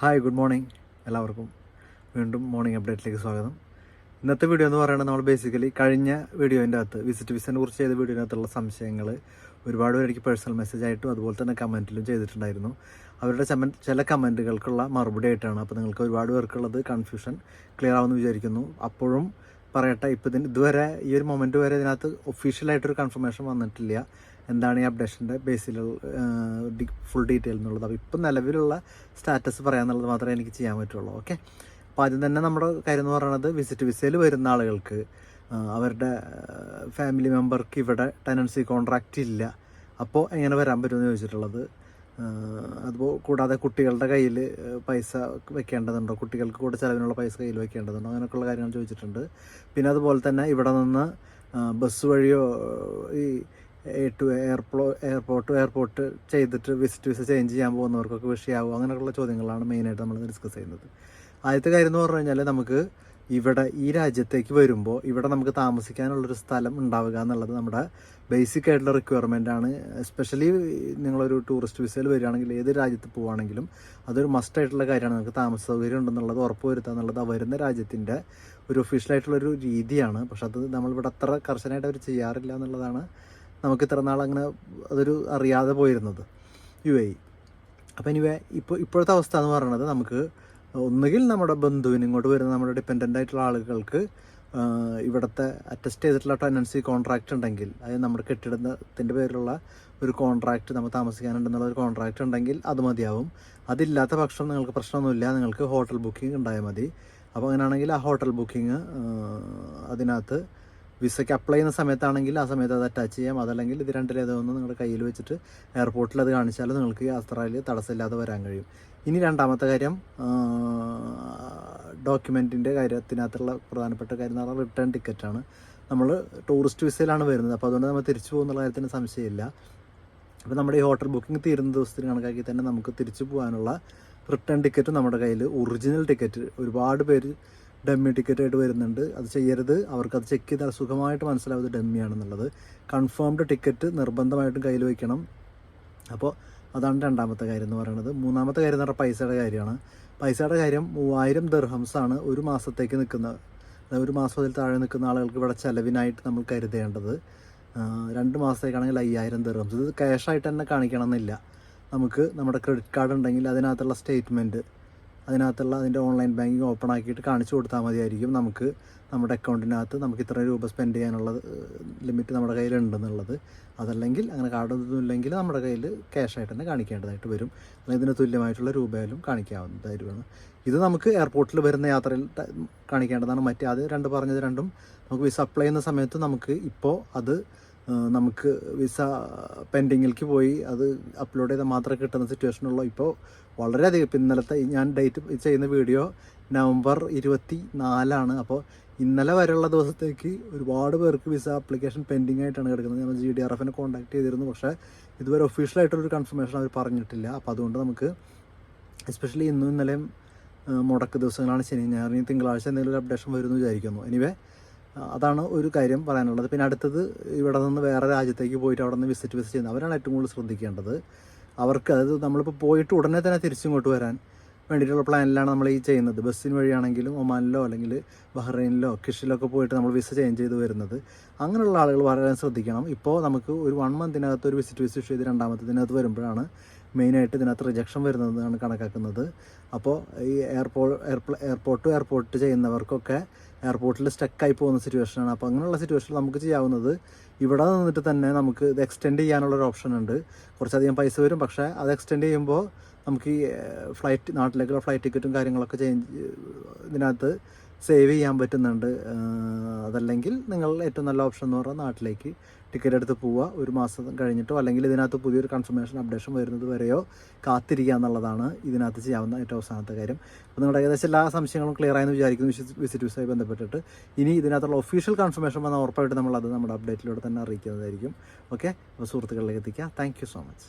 Hi good morning എല്ലാവർക്കും. വീണ്ടും morning അപ്ഡേറ്റിലേക്ക് സ്വാഗതം. ഇന്നത്തെ വീഡിയോ എന്ന് പറയുന്നത് നമ്മൾ ബേസിക്കലി കഴിഞ്ഞ വീഡിയോന്റെ അകത്ത് വിസിറ്റ് വിസിനെ കുറിച്ച് ചെയ്ത വീഡിയോനകത്തുള്ള സംശയങ്ങൾ ഒരുപാട് പേര് എനിക്ക് പേഴ്സണൽ മെസ്സേജ് ആയിട്ടും അതുപോലെ തന്നെ കമന്റിലും ചെയ്തിട്ടുണ്ടായിരുന്നു. അവരുടെ ചമൻ ചില കമന്റുകൾക്കുള്ള മറുപടി ആയിട്ടാണ്. അപ്പോൾ നിങ്ങൾക്ക് ഒരുപാട് പേർക്കുള്ളത് കൺഫ്യൂഷൻ ക്ലിയർ ആവുമെന്ന് വിചാരിക്കുന്നു. അപ്പോഴും പറയട്ടെ ഇപ്പോൾ ഇതിന് ഇതുവരെ ഈ ഒരു മൊമെന്റ് വരെ ഇതിനകത്ത് ഒഫീഷ്യലായിട്ടൊരു കൺഫർമേഷൻ വന്നിട്ടില്ല. എന്താണ് ഈ അപ്ഡേഷന്റെ ബേസിലുള്ള ഫുൾ ഡീറ്റെയിൽ എന്നുള്ളത്. അപ്പോൾ ഇപ്പം നിലവിലുള്ള സ്റ്റാറ്റസ് പറയാമെന്നുള്ളത് മാത്രമേ എനിക്ക് ചെയ്യാൻ പറ്റുള്ളൂ. ഓക്കെ അപ്പോൾ ആദ്യം തന്നെ നമ്മുടെ കാര്യം എന്ന് പറയുന്നത് വിസിറ്റ് വിസയിൽ വരുന്ന ആളുകൾക്ക് അവരുടെ ഫാമിലി മെമ്പർക്ക് ഇവിടെ ടെനൻസി കോൺട്രാക്റ്റ് ഇല്ല. അപ്പോൾ എങ്ങനെ വരാൻ പറ്റുമെന്ന് ചോദിച്ചിട്ടുള്ളത് അതുപോ കൂടാതെ കുട്ടികളുടെ കയ്യിൽ പൈസ വെക്കേണ്ടതുണ്ടോ? കുട്ടികൾക്ക് കൂടെ ചിലവിനുള്ള പൈസ കയ്യിൽ വെക്കേണ്ടതുണ്ടോ? അങ്ങനെയൊക്കെയുള്ള കാര്യങ്ങൾ ചോദിച്ചിട്ടുണ്ട്. പിന്നെ അതുപോലെ തന്നെ ഇവിടെ നിന്ന് ബസ് വഴിയോ ഈ ടു എയർപ്ലോ എയർപോർട്ട് എയർപോർട്ട് ചെയ്തിട്ട് വിസിറ്റ് വിസ ചേഞ്ച് ചെയ്യാൻ പോകുന്നവർക്കൊക്കെ വിഷയമാവും അങ്ങനെയുള്ള ചോദ്യങ്ങളാണ് മെയിനായിട്ട് നമ്മൾ ഡിസ്കസ് ചെയ്യുന്നത്. ആദ്യത്തെ കാര്യം എന്ന് പറഞ്ഞു കഴിഞ്ഞാൽ നമുക്ക് ഇവിടെ ഈ രാജ്യത്തേക്ക് വരുമ്പോൾ ഇവിടെ നമുക്ക് താമസിക്കാനുള്ളൊരു സ്ഥലം ഉണ്ടാവുക എന്നുള്ളത് നമ്മുടെ ബേസിക് ആയിട്ടുള്ള റിക്വയർമെന്റ് ആണ്. എസ്പെഷ്യലി നിങ്ങളൊരു ടൂറിസ്റ്റ് വിസയിൽ വരികയാണെങ്കിൽ ഏത് രാജ്യത്ത് പോവുകയാണെങ്കിലും അതൊരു മസ്റ്റ് ആയിട്ടുള്ള കാര്യമാണ്. നിങ്ങൾക്ക് താമസ സൗകര്യം ഉണ്ടെന്നുള്ളത് ഉറപ്പ് വരുത്തുക എന്നുള്ളത് വരുന്ന രാജ്യത്തിന്റെ ഒരു ഒഫീഷ്യലായിട്ടുള്ളൊരു രീതിയാണ്. പക്ഷെ അത് നമ്മളിവിടെ അത്ര കർശനമായിട്ട് അവർ ചെയ്യാറില്ല എന്നുള്ളതാണ് നമുക്ക് ഇത്ര നാൾ അങ്ങനെ അതൊരു അറിയാതെ പോയിരുന്നത്. യു എ അപ്പോൾ ഇനി ഇപ്പോൾ ഇപ്പോഴത്തെ അവസ്ഥ എന്ന് പറയുന്നത് നമുക്ക് ഒന്നുകിൽ നമ്മുടെ ബന്ധുവിന് ഇങ്ങോട്ട് വരുന്ന നമ്മുടെ ഡിപ്പെൻഡന്റ് ആയിട്ടുള്ള ആളുകൾക്ക് ഇവിടുത്തെ അറ്റസ്റ്റ് ചെയ്തിട്ടുള്ള ടെനൻസി കോൺട്രാക്റ്റ് ഉണ്ടെങ്കിൽ അതായത് നമ്മുടെ കെട്ടിടത്തിന്റെ പേരിലുള്ള ഒരു കോൺട്രാക്റ്റ് നമ്മൾ താമസിക്കാനുണ്ടെന്നുള്ള ഒരു കോൺട്രാക്റ്റ് ഉണ്ടെങ്കിൽ അത് മതിയാവും. അതില്ലാത്ത പക്ഷം നിങ്ങൾക്ക് പ്രശ്നമൊന്നുമില്ല. നിങ്ങൾക്ക് ഹോട്ടൽ ബുക്കിംഗ് ഉണ്ടായാൽ മതി. അപ്പോൾ അങ്ങനെയാണെങ്കിൽ ആ ഹോട്ടൽ ബുക്കിംഗ് അതിനകത്ത് വിസയ്ക്ക് അപ്ലൈ ചെയ്യുന്ന സമയത്താണെങ്കിൽ ആ സമയത്ത് അത് അറ്റാച്ച് ചെയ്യാം. അതല്ലെങ്കിൽ ഇത് രണ്ടിലേതൊന്ന് നിങ്ങളുടെ കയ്യിൽ വെച്ചിട്ട് എയർപോർട്ടിൽ അത് കാണിച്ചാൽ നിങ്ങൾക്ക് യാത്രയിൽ തടസ്സമില്ലാതെ വരാൻ കഴിയും. ഇനി രണ്ടാമത്തെ കാര്യം ഡോക്യുമെന്റിന്റെ കാര്യത്തിനകത്തുള്ള പ്രധാനപ്പെട്ട കാര്യം എന്ന് പറഞ്ഞാൽ റിട്ടേൺ ടിക്കറ്റാണ് നമ്മൾ ടൂറിസ്റ്റ് വിസയിലാണ് വരുന്നത്. അപ്പോൾ അതുകൊണ്ട് നമ്മൾ തിരിച്ചു പോകുന്നുള്ള കാര്യത്തിന് സംശയമില്ല. അപ്പോൾ നമ്മുടെ ഈ ഹോട്ടൽ ബുക്കിംഗ് തീരുന്ന ദിവസത്തിന് കണക്കാക്കി തന്നെ നമുക്ക് തിരിച്ചു പോകാനുള്ള റിട്ടേൺ ടിക്കറ്റ് നമ്മുടെ കയ്യിൽ ഒറിജിനൽ ടിക്കറ്റ് ഒരുപാട് പേര് ഡമ്മി ടിക്കറ്റ് ആയിട്ട് വരുന്നുണ്ട്. അത് ചെയ്യരുത്. അവർക്ക് അത് ചെക്ക് ചെയ്താൽ സുഖമായിട്ട് മനസ്സിലാവും ഇത് ഡമ്മിയാണെന്നുള്ളത്. കൺഫേംഡ് ടിക്കറ്റ് നിർബന്ധമായിട്ടും കയ്യിൽ വയ്ക്കണം. അപ്പോൾ അതാണ് രണ്ടാമത്തെ കാര്യം എന്ന് പറയുന്നത്. മൂന്നാമത്തെ കാര്യം എന്ന് പറഞ്ഞാൽ പൈസയുടെ കാര്യമാണ്. പൈസയുടെ കാര്യം മൂവായിരം ദർഹംസാണ് ഒരു മാസത്തേക്ക് നിൽക്കുന്ന ഒരു മാസം അതിൽ താഴെ നിൽക്കുന്ന ആളുകൾക്ക് ഇവിടെ ചിലവിനായിട്ട് നമ്മൾ കരുതേണ്ടത്. രണ്ട് മാസത്തേക്കാണെങ്കിൽ അയ്യായിരം ദർഹംസ്. ഇത് ക്യാഷായിട്ട് തന്നെ കാണിക്കണം എന്നില്ല നമുക്ക് നമ്മുടെ ക്രെഡിറ്റ് കാർഡ് ഉണ്ടെങ്കിൽ അതിനകത്തുള്ള സ്റ്റേറ്റ്മെന്റ് അതിനകത്തുള്ള അതിന്റെ ഓൺലൈൻ ബാങ്കിങ് ഓപ്പൺ ആക്കിയിട്ട് കാണിച്ചു കൊടുത്താൽ മതിയായിരിക്കും നമുക്ക് നമ്മുടെ അക്കൗണ്ടിനകത്ത് നമുക്ക് ഇത്ര രൂപ സ്പെൻഡ് ചെയ്യാനുള്ള ലിമിറ്റ് നമ്മുടെ കയ്യിലുണ്ടെന്നുള്ളത്. അതല്ലെങ്കിൽ അങ്ങനെ കാർഡ് ഇല്ലെങ്കിൽ നമ്മുടെ കയ്യിൽ ക്യാഷായിട്ട് തന്നെ കാണിക്കേണ്ടതായിട്ട് വരും. അല്ലെങ്കിൽ ഇതിന് തുല്യമായിട്ടുള്ള രൂപയിലും കാണിക്കാവുന്നതായിരുന്നു ഇത് നമുക്ക് എയർപോർട്ടിൽ വരുന്ന യാത്രയിൽ കാണിക്കേണ്ടതാണ്. മറ്റേ അത് രണ്ട് പറഞ്ഞത് രണ്ടും നമുക്ക് വിസ അപ്ലൈ ചെയ്യുന്ന സമയത്ത് നമുക്ക് ഇപ്പോൾ അത് നമുക്ക് വിസ പെൻഡിങ്ങിലേക്ക് പോയി അത് അപ്ലോഡ് ചെയ്താൽ മാത്രമേ കിട്ടുന്ന സിറ്റുവേഷനുള്ളൂ ഇപ്പോൾ വളരെയധികം ഇന്നലത്തെ ഞാൻ ഡേറ്റ് ചെയ്യുന്ന വീഡിയോ നവംബർ ഇരുപത്തി നാലാണ് അപ്പോൾ ഇന്നലെ വരെയുള്ള ദിവസത്തേക്ക് ഒരുപാട് പേർക്ക് വിസ ആപ്ലിക്കേഷൻ പെൻഡിങ് ആയിട്ടാണ് കിടക്കുന്നത്. നമ്മൾ ജി ഡി ആർ എഫിനെ കോൺടാക്ട് ചെയ്തിരുന്നു. പക്ഷേ ഇതുവരെ ഒഫീഷ്യലായിട്ടൊരു കൺഫർമേഷൻ അവർ പറഞ്ഞിട്ടില്ല. അപ്പോൾ അതുകൊണ്ട് നമുക്ക് എസ്പെഷ്യലി ഇന്നും ഇന്നലെയും മുടക്ക് ദിവസങ്ങളാണ്. ശനി ഞായർ തിങ്കളാഴ്ച എന്തെങ്കിലും ഒരു അപ്ഡേഷൻ വരുമെന്ന് വിചാരിക്കുന്നു. എനിവേ അതാണ് ഒരു കാര്യം പറയാനുള്ളത്. പിന്നെ അടുത്തത് ഇവിടെ നിന്ന് വേറെ രാജ്യത്തേക്ക് പോയിട്ട് അവിടെ നിന്ന് വിസിറ്റ് വിസിറ്റ് ചെയ്യുന്നത് അവരാണ് ഏറ്റവും കൂടുതൽ ശ്രദ്ധിക്കേണ്ടത്. അവർക്ക് അത് നമ്മളിപ്പോൾ പോയിട്ട് ഉടനെ തന്നെ തിരിച്ചിങ്ങോട്ട് വരാൻ വേണ്ടിയിട്ടുള്ള പ്ലാനിലാണ് നമ്മൾ ഈ ചെയ്യുന്നത്. ബസ്സിന് വഴിയാണെങ്കിലും ഒമാനിലോ അല്ലെങ്കിൽ ബഹ്റൈനിലോ കിഷിലൊക്കെ പോയിട്ട് നമ്മൾ വിസ ചേഞ്ച് ചെയ്ത് വരുന്നത്. അങ്ങനെയുള്ള ആളുകൾ വളരെ ശ്രദ്ധിക്കണം. ഇപ്പോൾ നമുക്ക് ഒരു വൺ മന്തിനകത്ത് ഒരു വിസിറ്റ് വിസിറ്റ് ചെയ്ത് രണ്ടാമത്തെ രണ്ടാമത്തതിനകത്ത് വരുമ്പോഴാണ് മെയിനായിട്ട് ഇതിനകത്ത് റിജക്ഷൻ വരുന്നതാണ് കണക്കാക്കുന്നത്. അപ്പോൾ ഈ എയർപോ എയർപോർട്ട് ടു എയർപോർട്ട് ചെയ്യുന്നവർക്കൊക്കെ എയർപോർട്ടിൽ സ്റ്റക്കായി പോകുന്ന സിറ്റുവേഷനാണ് അപ്പോൾ അങ്ങനെയുള്ള സിറ്റുവേഷൻ നമുക്ക് ചെയ്യാവുന്നത് ഇവിടെ നിന്നിട്ട് തന്നെ നമുക്ക് ഇത് എക്സ്റ്റെൻഡ് ചെയ്യാനുള്ളൊരു ഓപ്ഷൻ ഉണ്ട്. കുറച്ചധികം പൈസ വരും. പക്ഷേ അത് എക്സ്റ്റെൻഡ് ചെയ്യുമ്പോൾ നമുക്ക് ഈ ഫ്ലൈറ്റ് നാട്ടിലേക്കുള്ള ഫ്ലൈറ്റ് ടിക്കറ്റും കാര്യങ്ങളൊക്കെ ചേഞ്ച് ഇതിനകത്ത് സേവ് ചെയ്യാൻ പറ്റുന്നുണ്ട്. അതല്ലെങ്കിൽ നിങ്ങൾ ഏറ്റവും നല്ല ഓപ്ഷൻ എന്ന് പറഞ്ഞാൽ നാട്ടിലേക്ക് ടിക്കറ്റ് എടുത്ത് പോവുക. ഒരു മാസം കഴിഞ്ഞിട്ടോ അല്ലെങ്കിൽ ഇതിനകത്ത് പുതിയൊരു കൺഫർമേഷൻ അപ്ഡേഷൻ വരുന്നത് വരെയോ കാത്തിരിക്കുക എന്നുള്ളതാണ് ഇതിനകത്ത് ചെയ്യാവുന്ന ഏറ്റവും അവസാനത്തെ കാര്യം. അപ്പോൾ നിങ്ങളുടെ ഏകദേശം എല്ലാ സംശയങ്ങളും ക്ലിയർ ആയെന്ന് വിചാരിക്കുന്നു. വിസിറ്റ് വിസയുമായി ബന്ധപ്പെട്ടിട്ട്. ഇനി ഇതിനകത്തുള്ള ഒഫീഷ്യൽ കൺഫർമേഷൻ വന്നാൽ ഉറപ്പായിട്ട് നമ്മളത് നമ്മുടെ അപ്ഡേറ്റിലൂടെ തന്നെ അറിയിക്കുന്നതായിരിക്കും. ഓക്കെ അപ്പോൾ സുഹൃത്തുക്കളിലേക്ക് എത്തിക്കുക. Thank so much